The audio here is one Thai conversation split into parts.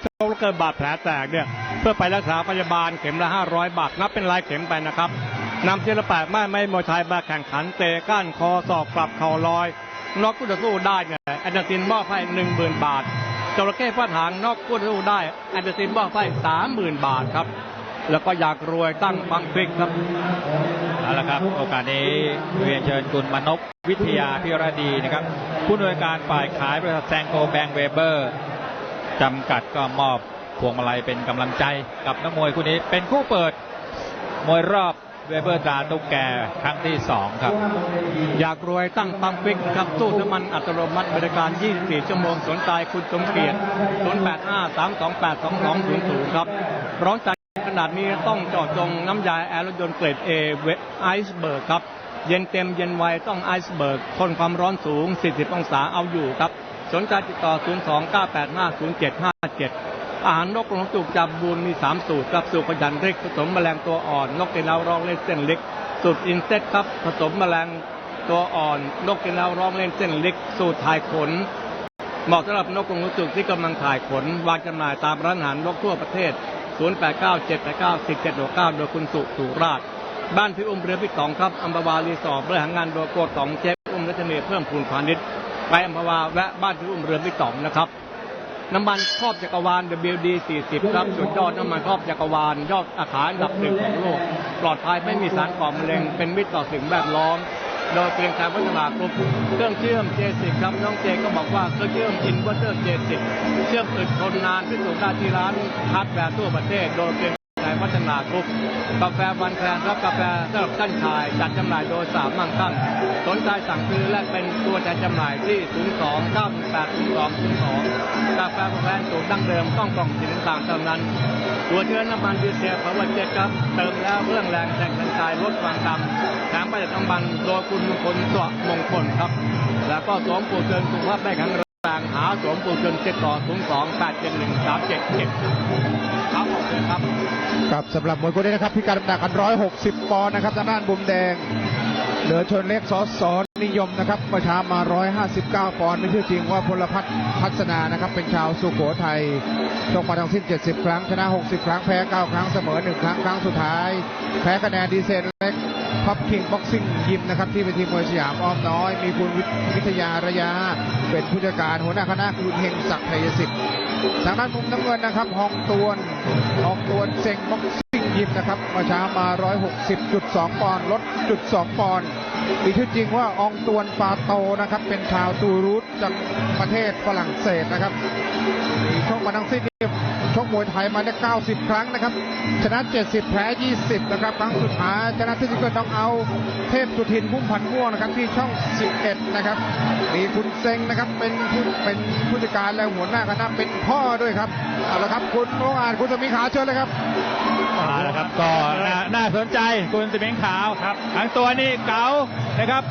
โชคแล้วเกิดบาดแผลแตกเนี่ยเพื่อไปรักษาพยาบาลเข็มละ 500 บาท นับเป็นรายเข็มไปนะครับนำเทียลแปดไม่ไม่มวยไทยมาแข่งขันเตะก้านคอศอกปรับเข่าลอยนอกคู่ต่อสู้ได้เนี่ยแอนเดอร์ซินมอบให้หนึ่งหมื่นบาทจระเข้ฟาดหางนอกคู่ต่อสู้ได้แอนเดอร์ซินมอบให้สามหมื่นบาทครับ แล้วก็อยากรวยตั้งฟังฟิกครับเอาละครับโอกาสนี้เรียนเชิญคุณมนพวิทยาพิรดีนะครับ ผู้อำนวยการฝ่ายขายบริษัทแซงโกแบงเวเบอร์ จำกัดก็มอบพวงมาลัยเป็นกำลังใจกับนักมวยคู่นี้ เป็นคู่เปิดมวยรอบเวเบอร์ตาตุกแกครั้งที่ 2 ครับ อยากรวยตั้งปั๊มฟิกครับตู้น้ำมันอัตโนมัติบริการ 24 ชั่วโมงสนใจคุณสมเกียรติ0853282200 ครับ ร้องใจขนาดนี้ต้องจอดจงน้ำยาแอร์รถยนต์เกรด A เวไอซ์เบิร์กครับ เย็นเต็มเย็นไวต้องไอซ์เบิร์กทนความร้อนสูง 40 องศาเอาอยู่ครับ สนใจติดต่อ 029850757 อาหารนกกรงจุกจับบูนมี 3 สูตรครับสูตรขยันเล็กผสมแมลงตัวอ่อน นกเกนเอาร้องเล่นเส้นเล็ก สูตรอินเซตครับผสมแมลงตัวอ่อน นกเกนเอาร้องเล่นเส้นเล็ก สูตรถ่ายขนเหมาะสำหรับนกกรงจุกที่กำลังถ่ายขน วางจำหน่ายตามร้านอาหารนกทั่วประเทศ 0897891769 โดยคุณสุสุราช บ้านพี่อุ้มเรือพี่ตองครับอัมพวารีสอร์ทบริหารงานโดยโกตองเจ๊อุ้มรัชเนยเพิ่มพูนพาณิชย์ ไปอัมพวาแวะบ้านพี่อุ้มเรือพี่ตองนะครับ น้ำมันครอบจักรวาล WD 40ครับสุดยอดน้ำมันครอบจักรวาล ยอดอาหารอันดับหนึ่งของโลก ปลอดภัยไม่มีสารก่อมะเร็ง เป็นมิตรต่อสิ่งแวดล้อมโดยเกรียงการพัฒนากรุ๊ปเครื่องเชื่อม J10 ครับน้องเจก็บอกว่าเครื่องเชื่อมอินเวอร์เตอร์ J10 เชื่อมอึดทนนานพิสูจน์ได้ที่ร้านฮาร์ดแวร์ทั่วประเทศโดยเกรียง พัฒนากรุ๊ปกาแฟวันแคลนรับกาแฟสำหรับท่านชาย จัดจำหน่ายโดยสามมั่งคั่งสนใจสั่งซื้อและเป็นตัวแทนจำหน่ายที่ 02 918 0202 กาแฟแบรนด์สูตรดั้งเดิมต้องกล่องสีน้ำตาลเท่านั้น ตัวเชื้อน้ำมันดีเซลพาวเวอร์เจ็ตครับ เติมแล้วเรื่องแรงแรงทันใจลดความดำแถมประหยัดน้ำมันโดยคุณมงคลสวมงคลครับ แล้วก็สวมปูเชิญสุขภาพได้แข็ง แรงหาสวมปูเชิญติดต่อ0 2 8 7 1 3 7 7ครับขอบคุณครับครับสำหรับมวยคู่นี้นะครับพิการน้ำหนักกัน160ปอนด์นะครับทางด้านบุมแดงเหลือชนเล็กสอสอนิยมนะครับเมื่อเช้ามา159ปอนด์ไม่ชื่อจริงว่าพลพัฒน์พัฒนานะครับเป็นชาวสุโขทัยชกมาทั้งสิ้น70ครั้งชนะ60ครั้งแพ้9ครั้งเสมอ1ครั้งครั้งสุดท้าย แพ้คะแนนดีเซล รับคิงบ็อกซิ่งยิมนะครับที่เป็นทีมมวยสยามอ้อมน้อย มีคุณวิทยาระยะเป็นผู้จัดการหัวหน้าคณะคุณเฮงศักดิ์ไทยสิทธิ์ทางด้านมุมน้ำเงินนะครับฮองตวนฮองตวนเซ็งบ็อกซิ่งยิมนะครับเมื่อเช้ามา 160.2 ปอนด์ลดจุด2ปอนด์มีชื่อจริงว่าอองตวนฟาโตนะครับเป็นชาวตูรูสจากประเทศฝรั่งเศสนะครับมีชกมาทั้งสิ้นนี่ ชกมวยไทยมาได้ 90 ครั้งนะครับ ชนะ 70 แพ้ 20 นะครับ ครั้งสุดท้ายชนะที่ซิเกิลต้องเอาเทพสุทินพุ่มพันม่วงนะครับที่ช่อง 11 นะครับ มีคุณเซ็งนะครับเป็นผู้เป็นผู้จัดการและหัวหน้าคณะเป็นพ่อด้วยครับเอาละครับคุณโรงอานคุณสมิงขาเชิญเลยครับเอาละครับก็น่าสนใจคุณสิเมงขาวครับทั้งตัวนี่เก๋านะครับ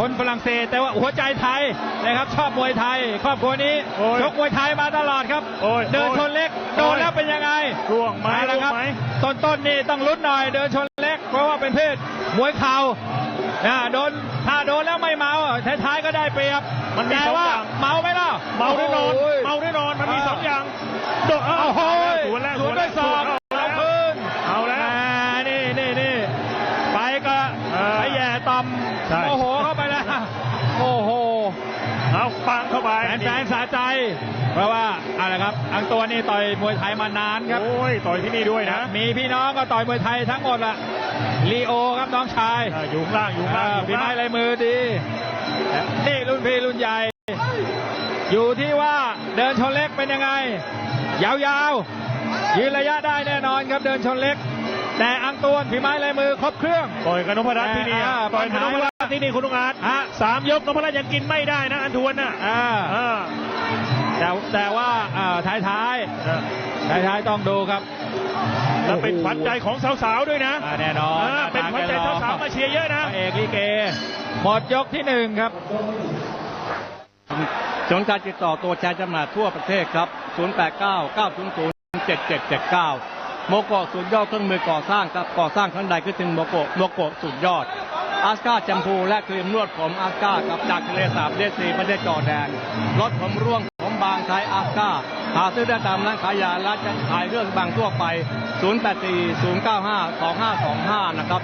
คนฝรั่งเศสแต่ว่าหัวใจไทยนะครับชอบมวยไทย ครอบครัวนี้โอ้ยชกมวยไทยมาตลอดครับ โอ้ยเดินโอ้ยชนเล็กโอ้ยโดนแล้วเป็นยังไงร่วงไหมมาแล้วครับร่วงไหม ต้นต้นๆนี่ต้องลุ้นหน่อย เดินชนเล็ก เพราะว่าเป็นเพศมวยเข่านะโดนถ้าโดนแล้วไม่เมาท้ายๆก็ได้เปรียบมันมีแต่สองว่าอย่าง เมาไหมล่ะเมาแน่นอนโย เมาแน่นอนมันมีอ่าสองอย่างโดดโอ้โห เพราะว่าอะไรครับอังตัวนี่ต่อยมวยไทยมานานครับโอ้ยต่อยที่นี่ด้วยนะ มีพี่น้องก็ต่อยมวยไทยทั้งหมดละลีโอครับน้องชายอ่าอยู่ข้างล่างอยู่ข้างล่างอ่าอยู่พี่ข้างไม้ล่างลายมือดีนี่รุ่นพี่รุ่นใหญ่ อยู่ที่ว่าเดินชนเล็กเป็นยังไง ยาวๆ ยืนระยะได้แน่นอนครับเดินชนเล็ก แต่อังตวนฝีไม้ลายมือครบเครื่องต่อยกับนพรัตน์ที่นี่อ่าต่อยกับนพปัญหารัตน์ที่นี่คุณลุงอาจฮะสามยกนพรัตน์ยังกินไม่ได้นะอันทวนน่ะอ่าอ่า แต่แต่ว่าอ่าท้ายท้ายท้ายท้ายๆต้องดูครับแล้วเป็นขวัญใจของสาวๆด้วยนะอ่าแน่นอนอ่าเป็นขวัญใจสาวๆมาเชียร์เยอะนะพระเอกลิเกหมดยกที่หนึ่งครับสนใจติดต่อตัวแทนจำหน่ายทั่วประเทศครับ 089 900 7779 โมโกะสุดยอดเครื่องมือก่อสร้างครับก่อสร้างครั้งใดก็ถึงโมโกะโมโกะสุดยอด อาสกาแชมพูและครีมนวดผมอาสกากับจากทะเลสาบเดซีประเทศจอร์แดนรถผมร่วงผม บางใช้อาสกาหาซื้อได้ตามร้านขายยาร้านขายเครื่องบางทั่วไป 0840952525 นะครับ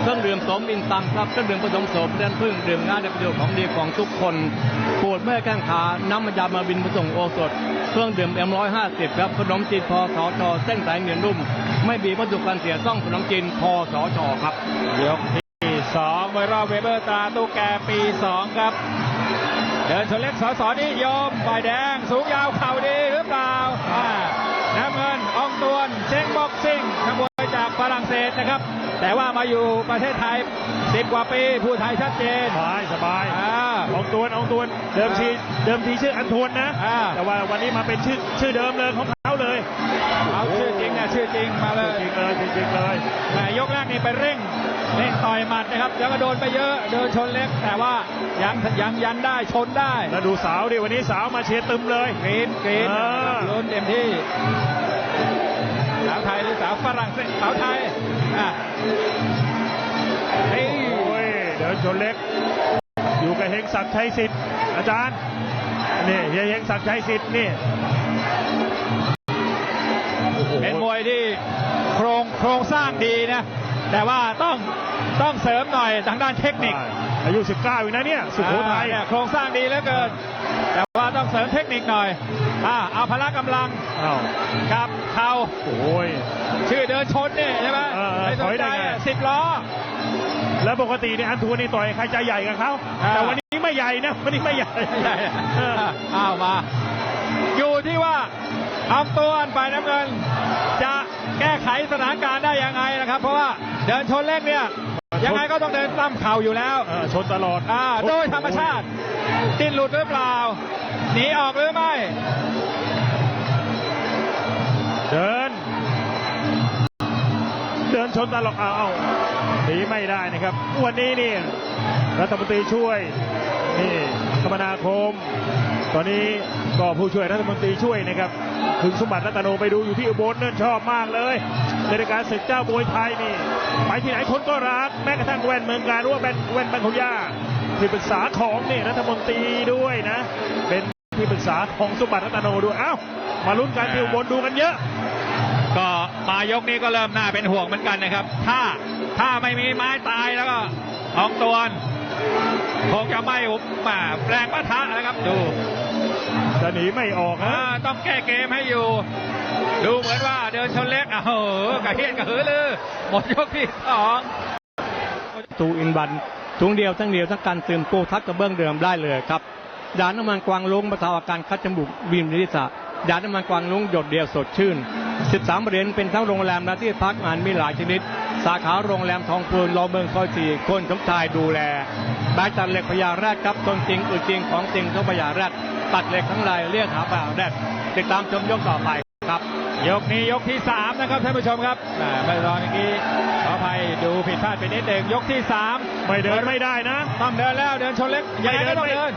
เครื่องดื่มสมอินตังครับ เครื่องดื่มผสมโสมเดือนพึ่งดื่มง่ายได้ประโยชน์ของดีของทุกคนปวดเมื่อยแข้งขา น้ำมันยามาบินผสมโอสถ เครื่องดื่มเอ็มร้อยห้าสิบครับ ขนมจีนพอสอชอเส้นสายเหนียวนุ่ม ไม่มีวัตถุกันเสียต้องขนมจีนพอสอชอครับยกที่สองมวยรอบเวเบอร์ตาตู้แกปีสองครับ เดินชนเล็กสอสอนิยมฝ่ายแดง สูงยาวเข่าดีหรือเปล่าอ่าน้ำเงินอองตวนเช็งบ็อกซิ่งนักมวยจากฝรั่งเศสนะครับ แต่ว่ามาอยู่ประเทศไทย10กว่าปีผู้ไทยชัดเจน สบายสบายอ่าอองตวนอองตวนเดิมทีเดิมทีชื่ออันทวนนะอ่าแต่ว่าวันนี้มาเป็นชื่อชื่อเดิมเลยของเขาเลยเอาชื่อ จริงนะชื่อจริงมาเลยจริงๆเลยจริงๆเลยแหมยกแรกนี่ไปเร่งเร่งต่อยหมัดนะครับยังก็โดนไปเยอะเดินชนเล็ก แต่ว่ายังยังยันได้ชนได้ แล้วดูสาวดิวันนี้สาวมาเชียร์ตึมเลยกรีดกรีดอ่าลุ้นเต็มที่สาวไทยหรือสาวฝรั่งเศสสาวไทยอะเฮ้ยโอ้ยเดินชนเล็ก อยู่กับเฮงศักดิ์ชัยสิทธิ์อาจารย์นี่เฮียเฮงศักดิ์ชัยสิทธิ์นี่ เป็นมวยที่โครงโครงสร้างดีนะ แต่ว่าต้องต้องเสริมหน่อยทางด้านเทคนิค อายุ 19อีกนะเนี่ย สุโขทัยอ่าเนี่ยโครงสร้างดีเหลือเกิน แต่ว่าต้องเสริมเทคนิคหน่อยอ่าเอาพละกำลังอ้าวกับเข่าโอ้ย ชื่อเดินชนนี่ใช่ไหมเออเออไม่สถนอยใจได้ไงอะสิบล้อ แล้วปกติเนี่ยอันทัวร์นี่ต่อยใครจะใหญ่กับเขาอ่า แต่วันนี้ไม่ใหญ่นะวันนี้ไม่ใหญ่ไม่ใช่เอออ้าวมา อยู่ที่ว่าอองตัวอันฝ่ายน้ำเงินจะ แก้ไขสถานการณ์ได้ยังไงนะครับ เพราะว่าเดินชนเล็กเนี่ยยังไงก็ต้องเดินตามเข่าอยู่แล้วเออชนตลอดอ่าโดยธรรมชาติ ติดหลุดหรือเปล่าหนีออกหรือไม่เดิน เดินชนตลอดเอาเอาหนีไม่ได้นะครับ วันนี้นี่รัฐมนตรีช่วยนี่คมนาคม ตอนนี้ก็ผู้ช่วยรัฐมนตรีช่วยนะครับ ถึงสมบัติรัตโนไปดูอยู่ที่อุบลนั่นชอบมากเลยในรายการศึกเจ้ามวยไทยนี่ไปที่ไหนคนก็รักแม้กระทั่งแว่นเมืองการหรือว่าแว่นแว่นบางขุย่าที่ปรึกษาของนี่รัฐมนตรีด้วยนะ เป็นที่ปรึกษาของสมบัติรัตโนด้วยเอ้ามาลุ้นกันที่อุบลดูกันเยอะ ก็มายกนี้ก็เริ่มหน่าเป็นห่วงเหมือนกันนะครับ ถ้าถ้าไม่มีไม้ตายแล้วก็อองตัวนคงจะไม่มาแรงปะทะนะครับดู จะหนีไม่ออกอ่านะต้องแก้เกมให้อยู่ ดูเหมือนว่าเดินชนเล็กอ้าวโหกระเฮียนกระหือลือหมดยกที่สองตูอินบันถุงเดียวทั้งเดียวทั้งการตื่มปูทักกระเบื้องเดิมได้เลยครับยาน้ำมันกวางลุงบรรเทาอาการคัดจมูกวิมนิสะยาน้ำมันกวางลุงหยดเดียวสดชื่น 13เหรียญเป็นทั้งโรงแรมและที่พักอาหารมีหลายชนิด สาขาโรงแรมทองพูนรอเมืองซอยสี่คนสมชายดูแลบายตัดเหล็กพญาแรดครับตนจริงอือจริงของจริงทุกพญาแรด ตัดเหล็กทั้งลายเรียกหาพญาแรดติดตามชมยกต่อไปครับ ยกนี้ยกที่สามนะครับท่านผู้ชมครับอ่าไม่รอเมื่อกี้ขออภัยดูผิดพลาดไปนิดหนึ่งยกที่สามไม่เดินไม่ได้นะต้องเดินแล้วเดินชนเล็กยังไงก็ต้องเดิน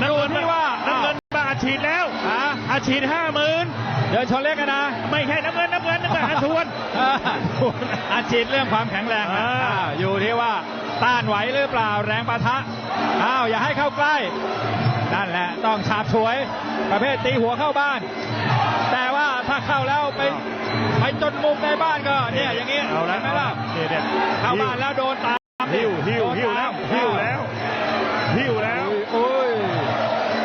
น้ำดูเงินที่ว่าน้ำเงินมาอาฉีดแล้วอ่าอาฉีดห้าหมื่นเดินชนเล็กกันนะ ไม่ใช่น้ำเงินน้ำเงินน้ำเงินอาทวนอ่าอาชีพเรื่องความแข็งแรงนะอ่าอ่าอยู่ที่ว่าต้านไหวหรือเปล่าแรงปะทะอ้าวอย่าให้เข้าใกล้ นั่นแหละต้องฉาบฉวย ประเภทตีหัวเข้าบ้าน แต่ว่าถ้าเข้าแล้วไปไปจนมุมในบ้านก็เนี่ยอย่างนี้เอาแล้วเห็นไหมล่ะเนี่ยเนี่ยเข้าบ้านแล้วโดนตามหิวหิวโดนหิวแล้วตามหิวแล้วหิวแล้วโอ้ย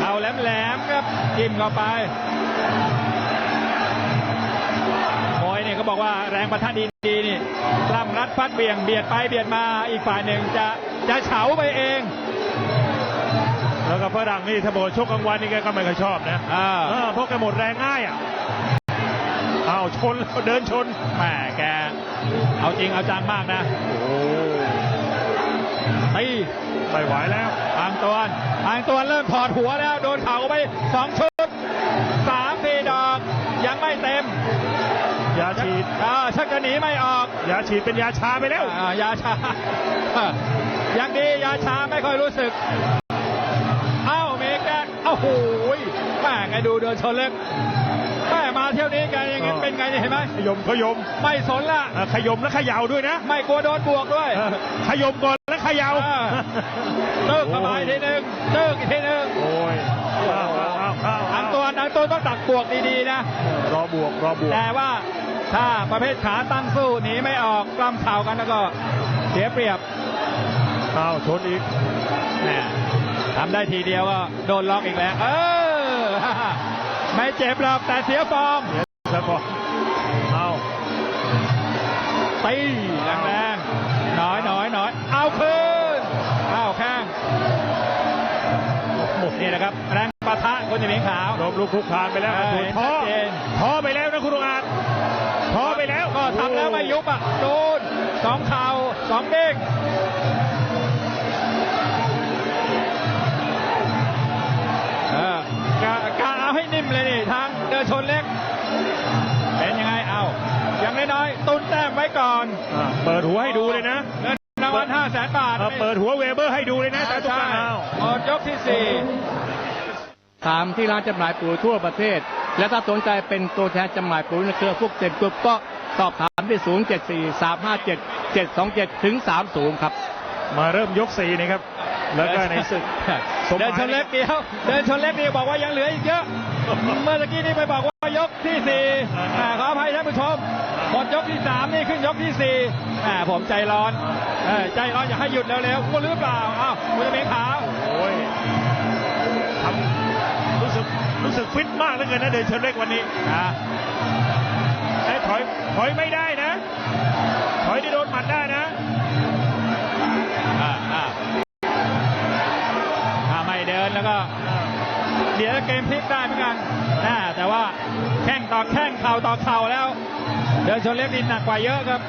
เอาแหลมๆครับจิ้มเข้าไปมวยเนี่ยเขาบอกว่าแรงประทะดีๆนี่ปล้ำรัดฟัดเบี่ยงเบียดไปเบียดมาอีกฝ่ายหนึ่งจะจะเฉาไปเอง แล้วก็ฝรั่งนี่ถ้าบอกชกกลางวันนี่แกก็ไม่ค่อยชอบนะอ่า เออเพราะแกหมดแรงง่ายอะเอาชนแล้วเดินชน แหมแก เอาจริงเอาจังมากนะโอ้ตีไม่ไหวแล้วทางตะวันทางตะวันเริ่มถอดหัวแล้ว โดนเข่าไปสองชุดสามสี่ดอก ยังไม่เต็มยาฉีดอ่าชักจะหนีไม่ออก ยาฉีดเป็นยาชาไปแล้ว อ่ายาชา ยังดียาชาไม่ค่อยรู้สึกเอ้าเมแกน โอ้โหยแม่ไงดูเดินชนเล็กแม่มาเที่ยวนี้แกอย่างงี้เออเป็นไงเนี่ยเห็นไหมขยมขยมไม่สนละเออขยมแล้วเขย่าด้วยนะ ไม่กลัวโดนบวกด้วยเออขยมก่อนแล้วเขย่าอ่าเติกเข้ามาอีกทีหนึ่งเติกอีกทีหนึ่งโอ้ยเอาเอาเอาอันเอาตัวเอาางต้นต้องดักบวกดีๆนะ รอบวกรอบวกแต่ว่าถ้าประเภทขาตั้งสู้หนีไม่ออกกล้ำเข่ากันแล้วก็เสียเปรียบอ้าวชนอีกแหม ทำได้ทีเดียวก็โดนล็อกอีกแล้ว เออ ไม่เจ็บหรอกแต่เสียฟอร์มแล้วก็เอาตีแรงๆน้อยน้อยน้อยเอาคืนเอาแข้งนี่นะครับ แรงปะทะคนจะเหมียงขาวลมลุกคลุกคลานไปแล้วเออส่วนท้อชัดเจนท้อไปแล้วนะคุณลุงอาจท้อไปแล้วก็ทำแล้วไม่ยุบอะโดนสองเข่าสองเด้ง ทางเดินชนเล็ก เป็นยังไงเอาอย่างน้อยๆตุนแต้มไว้ก่อนอ่าเปิดหัวให้ดูเลยนะเงินรางวัลห้าแสนบาทเออเปิดหัวเวเบอร์ให้ดูเลยนะแต่ตุ๊กใช่ตาเอาหมดยกที่สี่ตามที่ร้านจำหน่ายปุ๋ยทั่วประเทศ และถ้าสนใจเป็นตัวแทนจำหน่ายปุ๋ยในเครือพวกเจ็ดกลุ่มก็สอบถามที่ 0 7 4 3 5 7 7 2 7 ถึง 30 ครับ มาเริ่มยกสี่นะครับ แล้วก็ในศึกสมหมายเดินชนเล็กเดียวเดินชนเล็กนี่บอกว่ายังเหลืออีกเยอะ เมื่อตะกี้นี่ไปบอกว่ายกที่สี่อ่าขออภัยท่านผู้ชมหมดยกที่สามนี่ขึ้นยกที่สี่อ่าผมใจร้อนเออใจร้อนอยากให้หยุดเร็วๆคุณหรือเปล่าอ้าวคุณจะเป็นขาวโอ้ยทำรู้สึกรู้สึกฟิตมากเหลือเกินนะเดินเชิญเล็กวันนี้อ่าไอ้ถอยถอยไม่ได้นะ ถอยที่โดนหมัดได้นะ ก็เดี๋ยวเกมพลิกได้เหมือนกันอ่าแต่ว่าแข้งต่อแข้งเข่าต่อเข่าแล้ว เดินชนเล็กนี่หนักกว่าเยอะครับ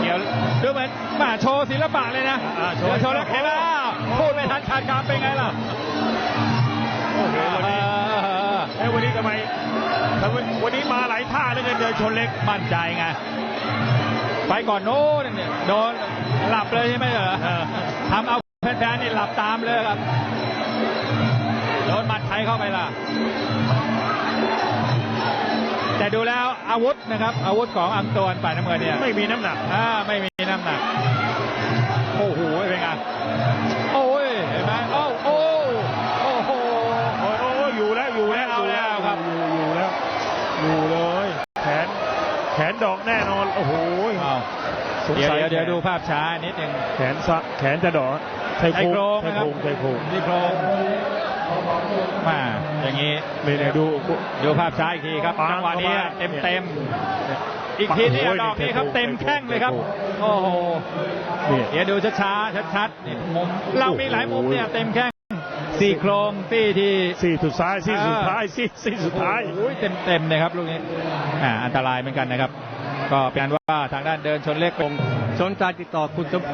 เดี๋ยวดูเหมือนมาโชว์ศิลปะเลยนะอ่าโชว์เดี๋ยวโชว์แล้วเห็นไหมอ้าวพูดไม่ทันขาดคำเป็นไงล่ะโอ้โหวันนี้เออเอ้ยวันนี้ทำไมทำไมวันนี้มาหลายท่าเหลือเกินเดินชนเล็กมั่นใจไง ไปก่อนโน้นเนี่ยโดนหลับเลยใช่ไหมเหรอเออทำเอาแฟนๆนี่หลับตามเลยครับ โดนหมัดใครเข้าไปล่ะ แต่ดูแล้วอาวุธนะครับ อาวุธของอังตวนฝ่ายน้ำเงินเนี่ยไม่มีน้ำหนักอ่าไม่มีน้ำหนัก โอ้โหเป็นไงโอ้ยเห็นไหมโอ้โอ้โอ้โหโอ้ยโอ้ยอยู่แล้วอยู่แล้วเอาแล้วครับอยู่อยู่แล้วอยู่เลย แขนแขนดอกแน่นอน โอ้โหอ้าวสง เดี๋ยวสัยเดี๋ยวเดี๋ยวดูภาพช้านิดหนึงแขนสะแขนจะดอกใช้ไอ้โครงโครงใช้นะครัโคบรงใช้โครงที่โครงมาอย่างนี้นี่เนี่ยดูดูภาพช้าอีกทีครับปังจังหวะนี้เข้ามาเต็มเต็มๆอีกทีนี่โอ้ยดอกนี้ครับนี่เต็มแข้งเลยครับโอ้โอ้โหโหนี่เดี๋ยวดูช้าๆชัดๆนี่มุมเรามีหลายมุมเนี่ยเต็มแข้งสี่โครงที่ที่สี่สุดท้ายสี่สุดเออท้ายสี่สี่สุดท้ายโอ้ยเต็มเต็มๆเลยครับลูกนี้อ่าอันตรายเหมือนกันนะครับ ก็เป็นว่าทางด้านเดินชนเล็กสนการติดต่อคุณสม